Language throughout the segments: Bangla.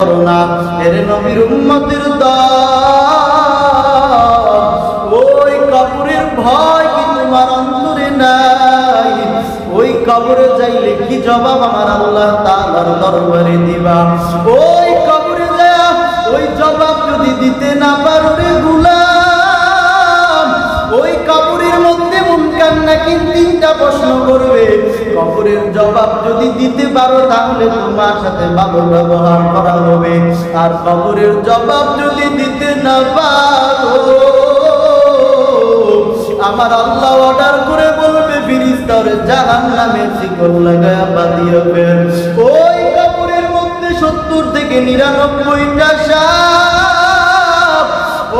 করো না এর নবীর উম্মতের ওই কবরের ভয় কি তোমার অন্তরে নাই? ওই কবরে যাইলে কি জবাব আমার আল্লাহ তালার দরবারে দিবা? ওই কবরে যা ওই জবাব যদি দিতে না পারো কবরের জবাব যদি দিতে পারো, তাহলে তোমার সাথে ভালো ব্যবহার করা হবে। আর কবরের জবাব যদি দিতে না পারো, আমার আল্লাহ অর্ডার করে বলবে, ফিরিস্তারে জাহান নামে শিকল লাগায়া বাদিয়ে ওই কবরের মধ্যে সত্তর থেকে নিরানব্বইটা সাপ।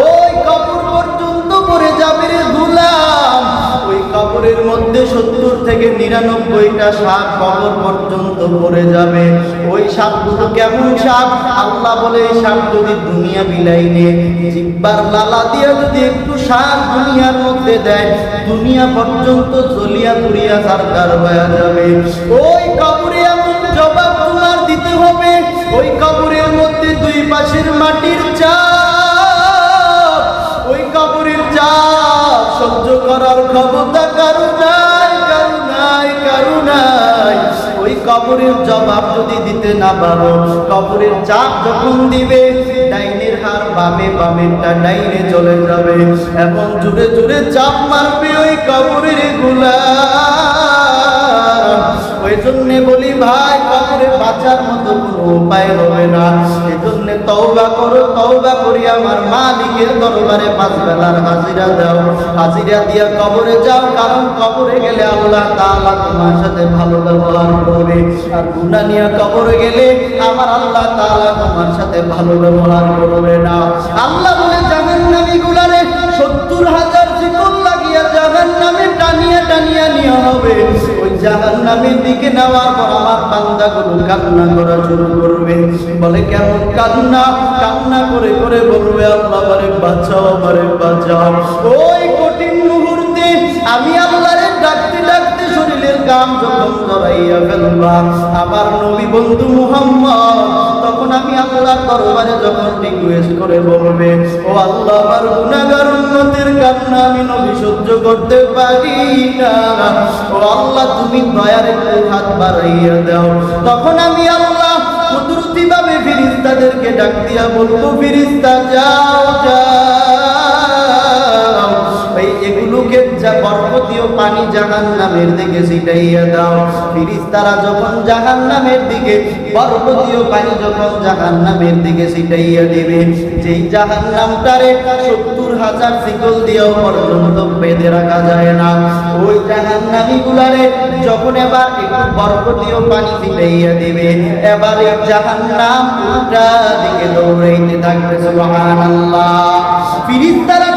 ওই কবর পর্যন্ত পড়ে যাবে রে গুলাম ওই কবরের মধ্যে সত্তর থেকে নিরানব্বইটা সাপ কবর পর্যন্ত পড়ে যাবে। ওই সাপগুলো কেমন সাপ? আল্লাহ বলে, এই সাপ যদি দুনিয়া বিলাইনে জিব্বার লালা দিয়ে যদি একটু সাপ দুনিয়ার মধ্যে দেয়, দুনিয়া পর্যন্ত জ্বলিয়া পুড়িয়া সারকার হয়ে যাবে। ওই কবরে এমন জবাব তোমার দিতে হবে। ওই কবরের মধ্যে দুই পাশের মাটির কবরের জবাব যদি দিতে না পারো, কবরের চাপ যখন দিবে, ডাইনের হার বামে বামেরটা ডাইনে চলে যাবে এবং জুড়ে জুড়ে চাপ মারবে ওই কবরেরগুলা ওই জন্যে বলি ভাই বাঁচার মতো কোনো উপায় হবে না। এই জন্যে তওবা করো, তওবা করি আমার মালিকের দরবারে পাঁচ বেলার হাজিরা দাও। হাজিরা দিয়া কবরে যাও, কারণ কবরে গেলে আল্লাহ তাআলা তোমার সাথে ভালো ব্যবহার করবে। আর গুনাহ নিয়ে কবরে গেলে আমার আল্লাহ তাআলা তোমার সাথে ভালো ব্যবহার করবে না। আল্লাহ বলে জাহান্নামী গুলারে সত্তর হাজার জাহান্নামের দিকে নেওয়ার পর আমার বান্দাগুলো কান্না করা শুরু করবে। বলে, কেমন কান্না? কান্না করে করে বলবে, আল্লাহ বারে বাঁচাও বারে বাঁচাও। ওই কঠিন মুহূর্তে আমি আল্লাহরে ডাকতে ডাকতে শরীরের কাম যখন ফেলবা আমার নবী বন্ধু মুহাম্মদ তখন আমি আল্লাহর দরবারে যখন রিকোয়েস্ট করে বলবে, ও আল্লাহ, আমার গুনাহগার উন্নতির কান্না আমি নবী সহ্য করতে পারি না। ও আল্লাহ, তুমি দয়ার একটু হাত বাড়াইয়া দাও। তখন আমি আল্লাহ কুদরতিভাবে ফিরিস্তাদেরকে ডাক দিয়া বলব, ফিরিস্তা, যাও যাও। যা বরকতীয় পানি দিকে ছিটাইয়া দাও। ফিরিস্তারা যখন দিকে বরকতীয় পানি যখন দিকে ছিটাইয়া দেবে হাজার শিকল দিয়েও পর্যন্ত বেঁধে রাখা যায় না। ওই যখন এবার একটু বরকতীয় পানি ছিটাইয়া দিবে, এবার এই দিকে দৌড়াইতে থাকবে, সুবহানাল্লাহ। ফিরিস্তারা